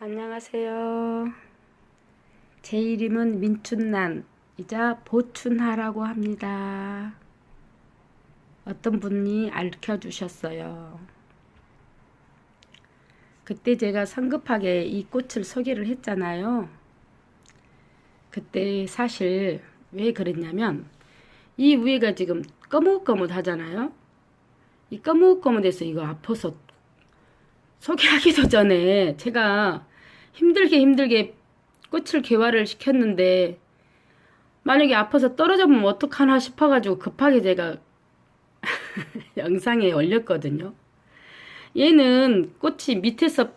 안녕하세요. 제 이름은 민춘란이자 보춘하라고 합니다. 어떤 분이 알려 주셨어요. 그때 제가 성급하게 이 꽃을 소개를 했잖아요. 그때 사실 왜 그랬냐면 이 위에가 지금 꺼뭇꺼뭇하잖아요. 이 꺼뭇꺼뭇해서 이거 아파서 소개하기도 전에 제가 힘들게 힘들게 꽃을 개화를 시켰는데 만약에 아파서 떨어져보면 어떡하나 싶어가지고 급하게 제가 영상에 올렸거든요. 얘는 꽃이 밑에서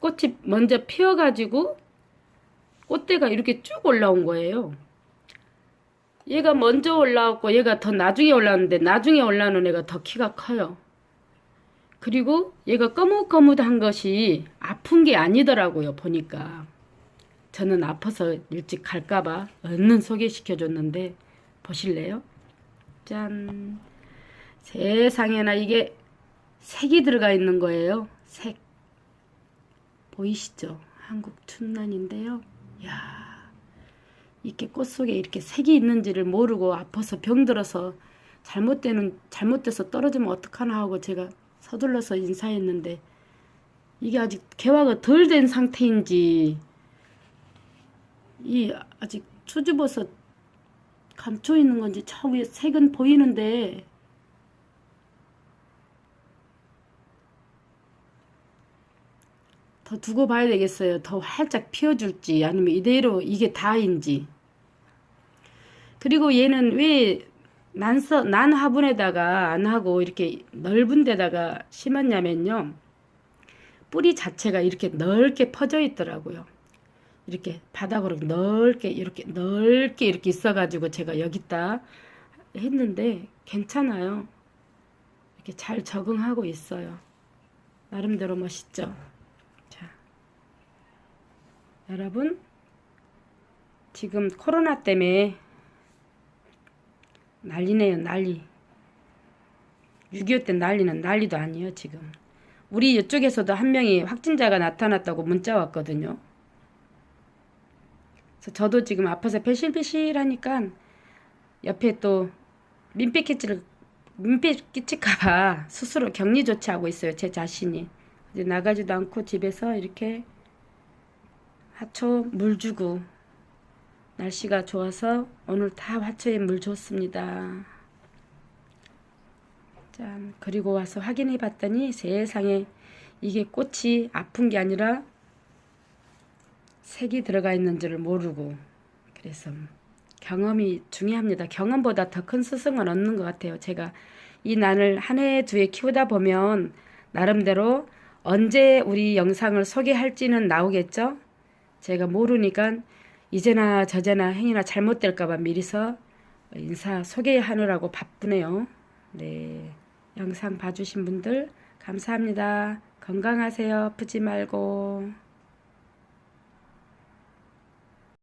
꽃이 먼저 피어가지고 꽃대가 이렇게 쭉 올라온 거예요. 얘가 먼저 올라왔고 얘가 더 나중에 올라왔는데 나중에 올라오는 애가 더 키가 커요. 그리고 얘가 꺼뭇꺼뭇한 것이 아픈 게 아니더라고요, 보니까. 저는 아파서 일찍 갈까봐 얼른 소개시켜줬는데, 보실래요? 짠. 세상에나 이게 색이 들어가 있는 거예요. 색. 보이시죠? 한국 춘란인데요. 야 이렇게 꽃 속에 이렇게 색이 있는지를 모르고 아파서 병들어서 잘못되는, 잘못돼서 떨어지면 어떡하나 하고 제가 서둘러서 인사했는데 이게 아직 개화가 덜 된 상태인지 이 아직 수줍어서 감춰 있는 건지 저 위에 색은 보이는데 더 두고 봐야 되겠어요. 더 활짝 피워줄지 아니면 이대로 이게 다인지 그리고 얘는 왜 난서, 난 화분에다가 안 하고 이렇게 넓은 데다가 심었냐면요. 뿌리 자체가 이렇게 넓게 퍼져 있더라고요. 이렇게 바닥으로 넓게 이렇게 넓게 이렇게 있어가지고 제가 여기다 했는데 괜찮아요. 이렇게 잘 적응하고 있어요. 나름대로 멋있죠. 자, 여러분 지금 코로나 때문에 난리네요, 난리. 6.25 때 난리는 난리도 아니에요, 지금. 우리 이쪽에서도 한 명이 확진자가 나타났다고 문자 왔거든요. 그래서 저도 지금 아파서 패실패실하니까 옆에 또 민폐 끼치를 민폐 끼칠까봐 스스로 격리 조치하고 있어요, 제 자신이. 이제 나가지도 않고 집에서 이렇게 하초 물 주고 날씨가 좋아서 오늘 다 화초에 물 줬습니다. 짠. 그리고 와서 확인해 봤더니 세상에 이게 꽃이 아픈 게 아니라 색이 들어가 있는 줄을 모르고 그래서 경험이 중요합니다. 경험보다 더 큰 스승을 얻는 것 같아요. 제가 이 난을 한 해, 두 해 키우다 보면 나름대로 언제 우리 영상을 소개할지는 나오겠죠? 제가 모르니까 이제나 저제나 행위나 잘못될까봐 미리서 인사 소개하느라고 바쁘네요. 네. 영상 봐주신 분들 감사합니다. 건강하세요. 아프지 말고.